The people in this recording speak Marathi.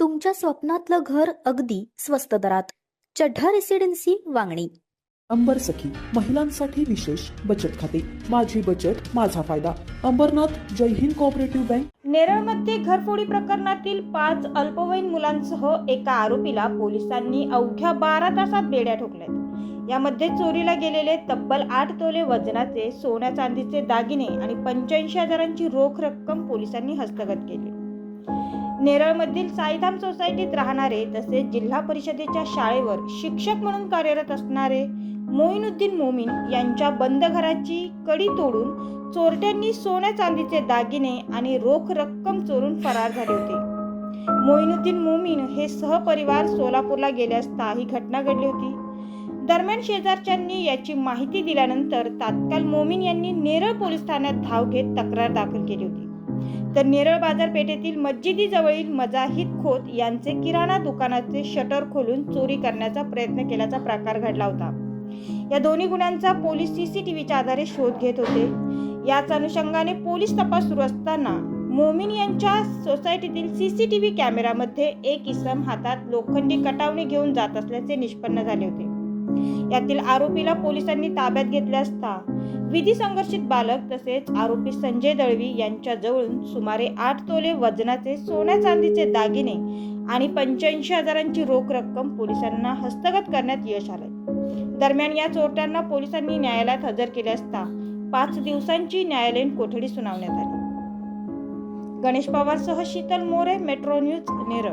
तुमच्या स्वप्नातलं घर अगदी स्वस्त दरात. चढ्ढा रेसिडेन्सी वांगणी. अंबर सखी महिलांसाठी विशेष बचत खाते. माझी बचत माझा फायदा. अंबरनाथ जय हिंद कोऑपरेटिव्ह बँक नेरळमध्ये घरफोडी प्रकरणातील पाच अल्पवयीन मुलांसह एका आरोपीला पोलिसांनी अवघ्या बारा तासात बेड्या ठोकल्यात. यामध्ये चोरीला गेलेले तब्बल आठ तोले वजनाचे सोन्या चांदीचे दागिने आणि पंच्याऐंशी हजारांची रोख रक्कम पोलिसांनी हस्तगत केली. नेरळमधील साईधाम सोसायटीत राहणारे तसेच जिल्हा परिषदेच्या शाळेवर शिक्षक म्हणून कार्यरत असणारे मोईनुद्दीन मोमीन यांच्या बंद घराची कडी तोडून चोरट्यांनी सोन्या चांदीचे दागिने आणि रोख रक्कम चोरून फरार झाले होते. मोईनुद्दीन मोमीन हे सहपरिवार सोलापूरला गेले असता ही घटना घडली होती. दरम्यान शेजारच्यांनी याची माहिती दिल्यानंतर तात्काळ मोमीन यांनी नेरळ पोलीस ठाण्यात धाव घेत तक्रार दाखल केली होती. तर नेरळ बाजारपेठेतील मस्जिदी जवळील मजाहिद खोत यांचे किराणा दुकानाचे शटर खोलून चोरी करण्याचा प्रयत्न केल्याचा प्रकार घडला होता. या दोन्ही गुन्ह्यांचा पोलीस सीसीटीव्हीच्या आधारे शोध घेत होते. याच अनुषंगाने पोलीस तपास सुरू असताना मोमीन यांच्या सोसायटीतील सीसीटीव्ही कॅमेरामध्ये एक इसम हातात लोखंडी कटावणी घेऊन जात असल्याचे निष्पन्न झाले होते. यातील आरोपीला पोलिसांनी ताब्यात घेतले असता. विधी संघर्षित बालक तसेच आरोपी संजय दळवी यांच्याजवळून सुमारे आठ तोले वजनाचे सोन्या चांदीचे दागिने आणि पंच्याऐंशी हजारांची रोख रक्कम पोलिसांना हस्तगत करण्यात यश आलं दरम्यान या चोरट्यांना पोलिसांनी न्यायालयात हजर केले असता पाच दिवसांची न्यायालयीन कोठडी सुनावण्यात आली. गणेश पवारसह शीतल मोरे मेट्रो न्यूज नेरळ.